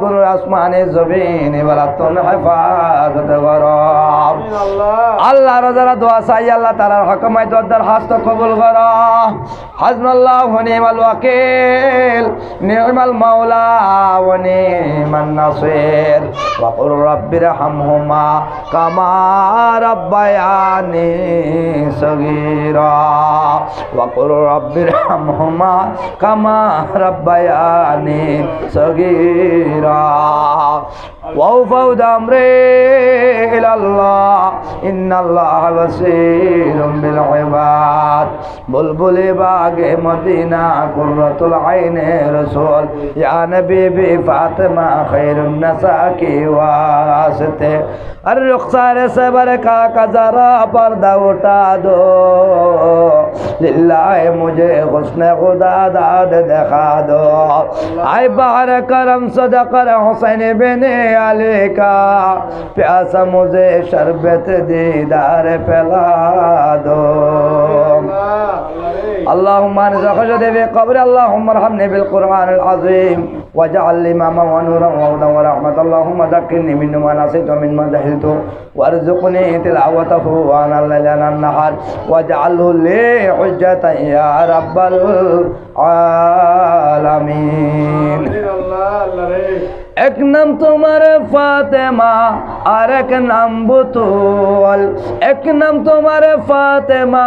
গুরুর আসমানে জমিন এবার তুমি হেফাজত করো। আল্লাহ। যারা দোয়া চাই আল্লাহ তারার হকমায় দরদার হাস্ত কবুল কর। হাজমাল্লাহ নিমাল ওয়াকিল নির্মাল মাওলা ওয়া নিমান নাসির। ওয়া رب ارحمهما كما ربياني صغيرا وقل رب ارحمهما كما ربياني সগীরা وأوفوا أمري إلى الله. إن الله بصير بالعباد. بلبل باغ مدينة قرة العين رسول. يا نبي فاطمة خير النساء کی واسطے الرخسار صبر کا کذرا پردہ اٹھا دو۔ للہ مجھے حسن خدا داد دکھا دو۔ آئے بہر کرم صدقر حسین بن علی کا۔ پیاسا مجھے شربت دیدار پلا دو۔ اللهم انزل خشد في قبر اللهم ارحمني بالقران العظيم واجعل لي اماما ونورا وهدى ورحمه اللهم ذكرني من ما نسيت ومن ما جهلت وارزقني تلاوته وانا الليل وانا النهار واجعله لي حجة يا رب العالمين এক নাম তোমার ফাতেমা, আর এক নাম বুতুল। এক নাম তোমার ফাতেমা,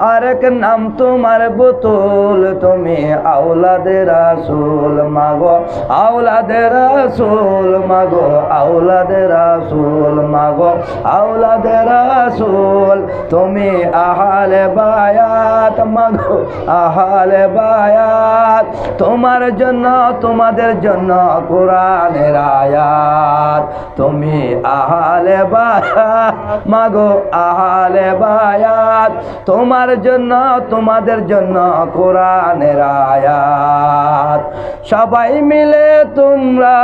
আর এক নাম তোমার বুতুল। তুমি আউলাদে রাসূল, মাগো। আউলাদে রাসূল, মাগো। আউলাদে রাসূল, মাগো। আউলাদে রাসূল, তুমি আহালে বায়াত, মাগো। আহালে বায়াত। তোমার জন্য, তোমাদের জন্য কোরআনের আয়াত। তুমি আহালে বায়াত, মাগো আহালে বায়াত। তোমার জন্য, তোমাদের জন্য কোরআনের আয়াত। সবাই মিলে তোমরা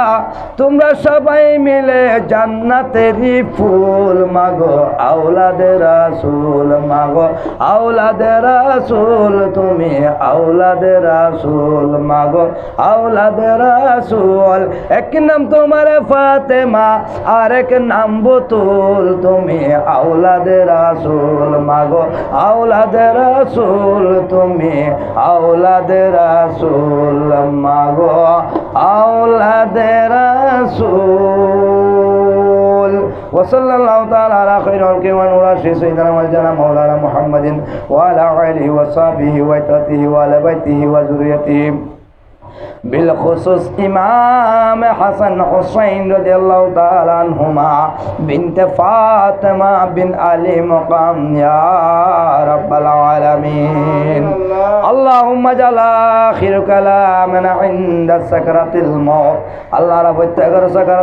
তোমরা সবাই মিলে জান্নাতেরই ফুল, মাগো আউলাদের রাসূল, মাগো আউলাদের রাসূল, তুমি আউলাদের রাসূল মাগো আউলাদের রাসূল এক নাম তোমার ফাতেমা আর এক নাম বুতুল তুমি আউলাদের রাসূল মাগো আউলাদের রাসূল তুমি আউলাদের রাসূল মাগো আউলাদের রাসূল وصلى الله تعالى على خير خلقه ونور سيدنا مولانا مولانا محمد وعلى اله وصحبه وعترته وعلى بيته وذريته بالخصوص إمام حسن حسين رضي الله تعالى عنهما بنت فاطمة بن علي مقام يا رب العالمين اللهم اجعل آخر كلامنا عند سكرة الموت الله رب التغر سكرة